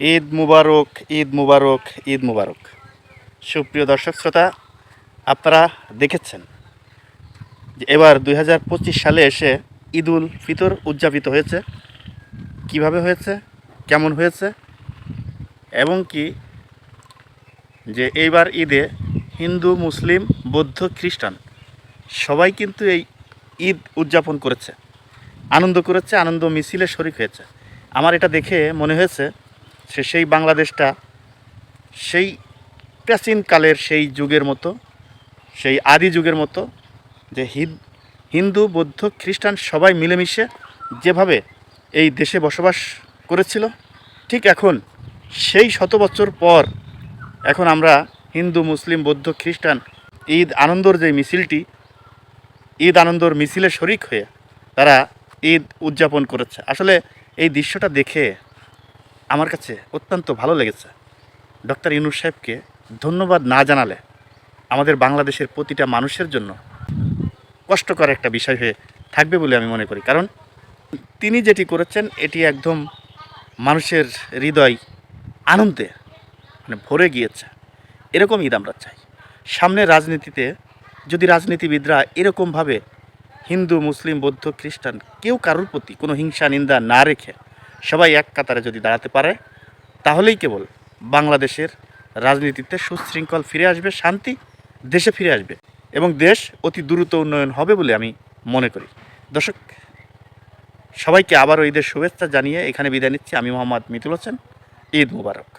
ঈদ মুবারক ঈদ মুবারক ঈদ মুবারক। সুপ্রিয় দর্শক শ্রোতা, আপনারা দেখেছেন যে এবার দু হাজার পঁচিশ সালে এসে ঈদ উল ফিতর উদযাপিত হয়েছে। কীভাবে হয়েছে? কেমন হয়েছে? এবং কি যে এইবার ঈদে হিন্দু, মুসলিম, বৌদ্ধ, খ্রিস্টান সবাই কিন্তু এই ঈদ উদযাপন করেছে। আনন্দ করেছে, আনন্দ মিছিলে শরিক হয়েছে। আমার এটা দেখে মনে হয়েছে সে সেই বাংলাদেশটা, সেই প্রাচীনকালের সেই যুগের মতো, সেই আদি যুগের মতো, যে হিন্দু, বৌদ্ধ, খ্রিস্টান সবাই মিলেমিশে যেভাবে এই দেশে বসবাস করেছিল, ঠিক এখন সেই শত বছর পর এখন আমরা হিন্দু, মুসলিম, বৌদ্ধ, খ্রিস্টান ঈদ আনন্দর যে মিছিলটি, ঈদ আনন্দর মিছিলে শরিক হয়ে তারা ঈদ উদযাপন করেছে। আসলে এই দৃশ্যটা দেখে আমার কাছে অত্যন্ত ভালো লেগেছে। ডক্টর ইনুর সাহেবকে ধন্যবাদ না জানালে আমাদের বাংলাদেশের প্রতিটা মানুষের জন্য কষ্টকর একটা বিষয় হয়ে থাকবে বলে আমি মনে করি। কারণ তিনি যেটি করেছেন, এটি একদম মানুষের হৃদয় আনন্দে মানে ভরে গিয়েছে। এরকম ঈদ আমরা চাই। সামনে রাজনীতিতে যদি রাজনীতিবিদরা এরকমভাবে হিন্দু, মুসলিম, বৌদ্ধ, খ্রিস্টান কেউ কারোর প্রতি কোনো হিংসা, নিন্দা না রেখে সবাই এক কাতারে যদি দাঁড়াতে পারে, তাহলেই কেবল বাংলাদেশের রাজনীতিতে সুশৃঙ্খল ফিরে আসবে, শান্তি দেশে ফিরে আসবে এবং দেশ অতি দ্রুত উন্নয়ন হবে বলে আমি মনে করি। দর্শক, সবাইকে আবারও ঈদের শুভেচ্ছা জানিয়ে এখানে বিদায় নিচ্ছি। আমি মোহাম্মদ মিতুল হোসেন। ঈদ মুবারক।